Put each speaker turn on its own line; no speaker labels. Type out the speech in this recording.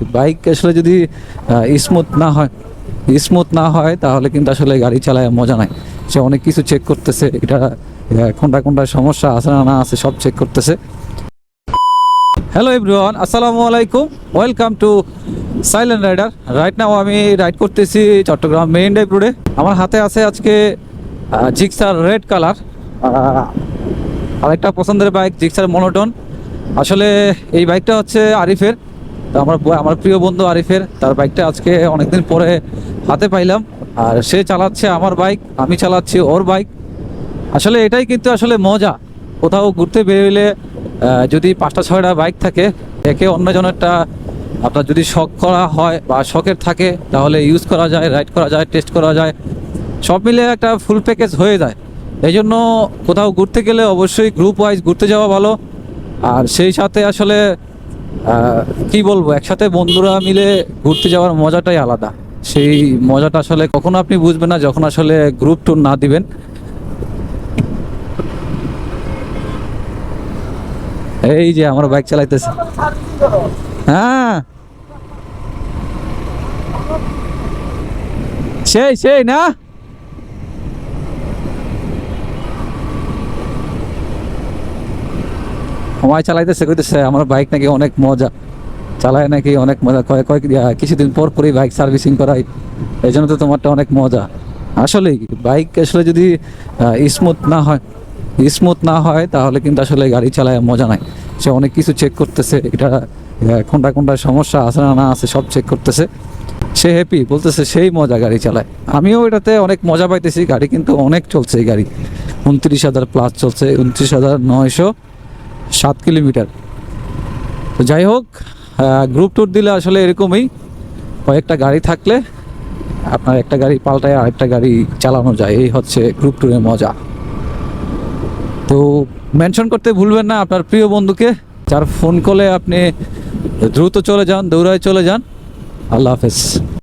Bike আসলে যদি smooth না হয় স্মুথ না হয়, তাহলে কিন্তু আসলে গাড়ি চালায় মজা নাই। সে অনেক কিছু চেক করতেছে, এটা কোনটা কোনটা সমস্যা আছে না না আছে, সব চেক করতেছে। হ্যালো এভরিওয়ান আসসালামু আলাইকুম welcome to silent rider right now আমি রাইড করতেছি চট্টগ্রাম মেইন ড্রাইভ রোডে আমার হাতে আছে আজকে জিক্সার রেড কালার আরেকটা পছন্দের বাইক জিক্সার মনোটন আসলে এই বাইকটা হচ্ছে আরিফের তো আমার আমার প্রিয় বন্ধু আরিফের তার বাইকটা আজকে অনেকদিন পরে হাতে পাইলাম। আর সে চালাচ্ছে আমার বাইক আমি চালাচ্ছি ওর বাইক আসলে এটাই কিন্তু আসলে মজা। কোথাও ঘুরতে বেরোলে যদি পাঁচটা, ছয়টা বাইক থাকে, একে অন্যজনেরটা আপনার যদি শখ করা হয় বা শখের থাকে, তাহলে ইউজ করা যায় রাইড করা যায় টেস্ট করা যায়। সব মিলে একটা ফুল প্যাকেজ হয়ে যায়। এই জন্য কোথাও ঘুরতে গেলে অবশ্যই গ্রুপ ওয়াইজ ঘুরতে যাওয়া ভালো। আর সেই সাথে আসলে কি বলব, একসাথে বন্ধুরা মিলে ঘুরতে যাওয়ার মজাটাই আলাদা। সেই মজাটা আসলে কখনো আপনি বুঝবেন না যখন আসলে গ্রুপ ট্যুর না দিবেন। এই যে আমার বাইক চালাইতেছে। হ্যাঁ। সেই সেই, না? সময় চালাইতেছে, কইতেছে, আমার বাইক নাকি অনেক মজা। চালায় নাকি অনেক মজা কয়েক কয়েক কিছুদিন পর পরই বাইক সার্ভিসিং করাই। এই জন্য তো তোমারটা অনেক মজা। আসলেই বাইক আসলে যদি স্মুথ না হয় স্মুথ না হয়, তাহলে কিন্তু আসলে গাড়ি চালায় মজা নাই। সে অনেক কিছু চেক করতেছে, এটা কোনটা কোনটা সমস্যা আছে না না আছে, সব চেক করতেছে। সে হ্যাপি বলতেছে সেই মজা গাড়ি চালায়। আমিও এটাতে অনেক মজা পাইতেছি, গাড়ি কিন্তু অনেক চলছে এই গাড়ি। উনত্রিশ হাজার প্লাস চলছে, উনত্রিশ হাজার নয়শো সাত কিলোমিটার। তো যাই হোক গ্রুপ ট্যুর দিলে আসলে এরকমই, কয়েকটা গাড়ি থাকলে আপনার একটা গাড়ি পাল্টায় আরেকটা গাড়ি চালানো যায়। এই হচ্ছে গ্রুপ ট্যুরের মজা। তো মেনশন করতে ভুলবেন না আপনার প্রিয় বন্ধুকে, যার ফোন কলে আপনি দ্রুত চলে যান, দৌড়ায় চলে যান। আল্লাহ হাফেজ।